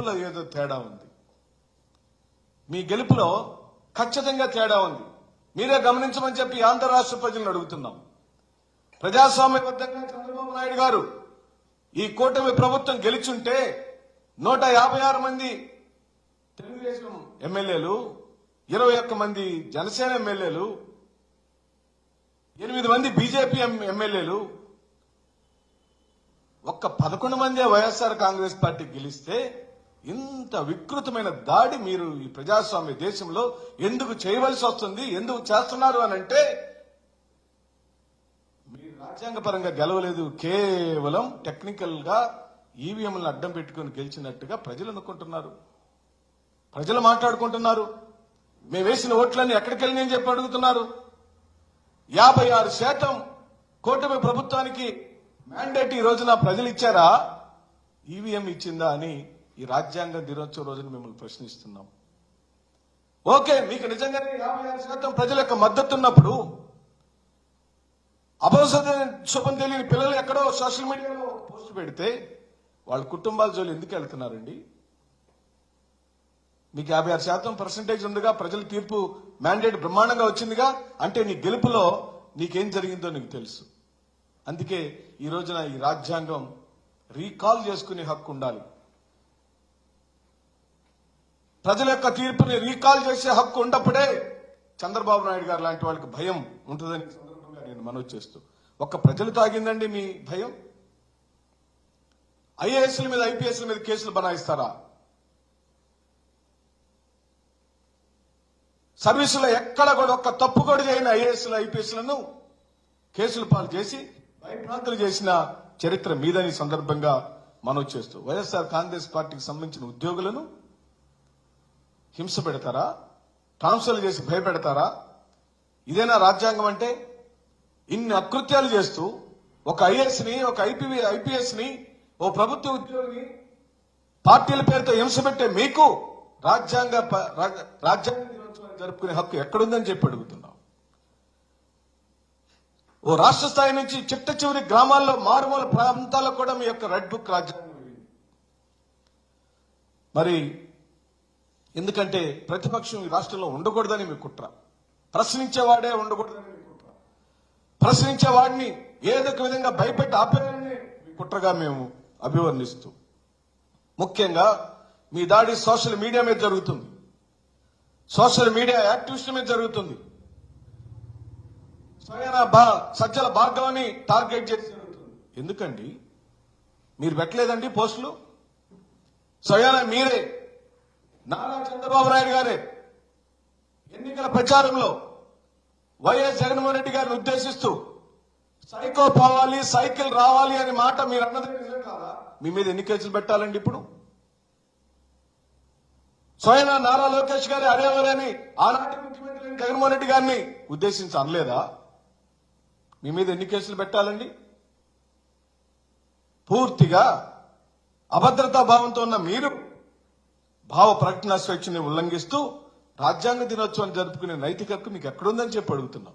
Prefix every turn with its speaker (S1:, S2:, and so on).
S1: ఏదో తేడా ఉంది. మీ గెలుపులో ఖచ్చితంగా తేడా ఉంది. మీరే గమనించమని చెప్పి ఆంధ్ర రాష్ట్ర ప్రజలను అడుగుతున్నాం. ప్రజాస్వామ్యబద్ధంగా చంద్రబాబు నాయుడు గారు ఈ కూటమి ప్రభుత్వం గెలిచుంటే నూట యాభై ఆరు మంది తెలుగుదేశం ఎమ్మెల్యేలు ఇరవై ఒక్క మంది జనసేన ఎమ్మెల్యేలు ఎనిమిది మంది బీజేపీ ఎమ్మెల్యేలు ఒక్క పదకొండు మందే వైఎస్ఆర్ కాంగ్రెస్ పార్టీ గెలిస్తే ఇంత వికృతమైన దాడి మీరు ఈ ప్రజాస్వామ్య దేశంలో ఎందుకు చేయవలసి వస్తుంది? ఎందుకు చేస్తున్నారు అని అంటే మీరు రాజ్యాంగపరంగా గెలవలేదు కేవలం టెక్నికల్గా ఈవీఎంలను అడ్డం పెట్టుకుని గెలిచినట్టుగా ప్రజలు అనుకుంటున్నారు. ప్రజలు మాట్లాడుకుంటున్నారు. మేము వేసిన ఓట్లన్నీ ఎక్కడికి వెళ్ళి చెప్పి అడుగుతున్నారు. యాభై ఆరు శాతం కూటమి ప్రభుత్వానికి మ్యాండేట్ ఈ రోజున ప్రజలు ఇచ్చారా? ఈవీఎం ఇచ్చిందా అని ఈ రాజ్యాంగ దినోత్సవ రోజున మిమ్మల్ని ప్రశ్నిస్తున్నాం. ఓకే మీకు నిజంగానే యాభై ఆరు శాతం ప్రజల యొక్క మద్దతు ఉన్నప్పుడు అభవసర శుభం తెలియని పిల్లలు ఎక్కడో సోషల్ మీడియాలో పోస్ట్ పెడితే వాళ్ళ కుటుంబాల జోలు ఎందుకు వెళ్తున్నారండి? మీకు యాభై ఆరు శాతం పర్సంటేజ్ ఉందిగా ప్రజల తీర్పు మ్యాండేట్ బ్రహ్మాండంగా వచ్చిందిగా అంటే నీ గెలుపులో నీకేం జరిగిందో నీకు తెలుసు. అందుకే ఈ రోజున ఈ రాజ్యాంగం రీకాల్ చేసుకునే హక్కు ఉండాలి. ప్రజల యొక్క తీర్పుని రీకాల్ చేసే హక్కు ఉన్నప్పుడే చంద్రబాబు నాయుడు గారు లాంటి వాళ్ళకి భయం ఉంటుందని సందర్భంగా నేను మనవి చేస్తూ ఒక్క ప్రజలు తాగిందండి మీ భయం? ఐఏఎస్ల మీద ఐపీఎస్ల మీద కేసులు బనాయిస్తారా? సర్వీసులో ఎక్కడ కూడా ఒక్క తప్పు కూడా చేయని ఐఏఎస్లు ఐపీఎస్లను కేసులు పాలు చేసి భయభ్రాంతులు చేసిన చరిత్ర మీదని సందర్భంగా మనవి చేస్తూ వైఎస్ఆర్ కాంగ్రెస్ పార్టీకి సంబంధించిన ఉద్యోగులను హింస పెడతారా? ట్రాన్స్ఫర్లు చేసి భయపెడతారా? ఇదేనా రాజ్యాంగం అంటే? ఇన్ని అకృత్యాలు చేస్తూ ఒక ఐఏఎస్ని ఒక ఐపీ ఐపీఎస్ని ఓ ప్రభుత్వ ఉద్యోగిని పార్టీల పేరుతో హింస పెట్టే మీకు రాజ్యాంగ ప- రాజ్యాంగ దినోత్సవాన్ని జరుపుకునే హక్కు ఎక్కడుందని చెప్పి అడుగుతున్నాం. ఓ రాష్ట్ర స్థాయి నుంచి చిట్ట చివరి గ్రామాల్లో మారుమూల ప్రాంతాల్లో కూడా మీ యొక్క రెడ్ బుక్ రాజ్యాంగం మరి ఎందుకంటే ప్రతిపక్షం ఈ రాష్ట్రంలో ఉండకూడదని మీ కుట్ర. ప్రశ్నించేవాడే ఉండకూడదని మీ కుట్ర. ప్రశ్నించే వాడిని ఏదో ఒక విధంగా భయపెట్టి ఆపేయాలని మీ కుట్రగా మేము అభివర్ణిస్తూ. ముఖ్యంగా మీ దాడి సోషల్ మీడియా మీద జరుగుతుంది. సోషల్ మీడియా యాక్టివిస్ట్ మీద జరుగుతుంది. బా సజ్జల భార్గవని టార్గెట్ చేసి జరుగుతుంది. ఎందుకండి? మీరు పెట్టలేదండి పోస్టులు? స్వయాన మీరే నారా చంద్రబాబు నాయుడు గారే ఎన్నికల ప్రచారంలో వైఎస్ జగన్మోహన్ రెడ్డి గారిని ఉద్దేశిస్తూ సైకో పోవాలి సైకిల్ రావాలి అనే మాట మీరు అన్నది నిజం కాదా? మీ మీద ఎన్ని కేసులు పెట్టాలండి ఇప్పుడు? స్వయం నారా లోకేష్ గారి అరేవరని ఆనాటి ముఖ్యమంత్రి జగన్మోహన్ రెడ్డి గారిని ఉద్దేశించి అనలేదా మీ మీద ఎన్ని కేసులు పెట్టాలండి? పూర్తిగా అభద్రతా భావంతో ఉన్న మీరు భావ ప్రకటన స్వేచ్ఛని ఉల్లంఘిస్తూ రాజ్యాంగ దినోత్సవం జరుపుకునే నైతిక హక్కు మీకు ఎక్కడుందని చెప్పి అడుగుతున్నాం.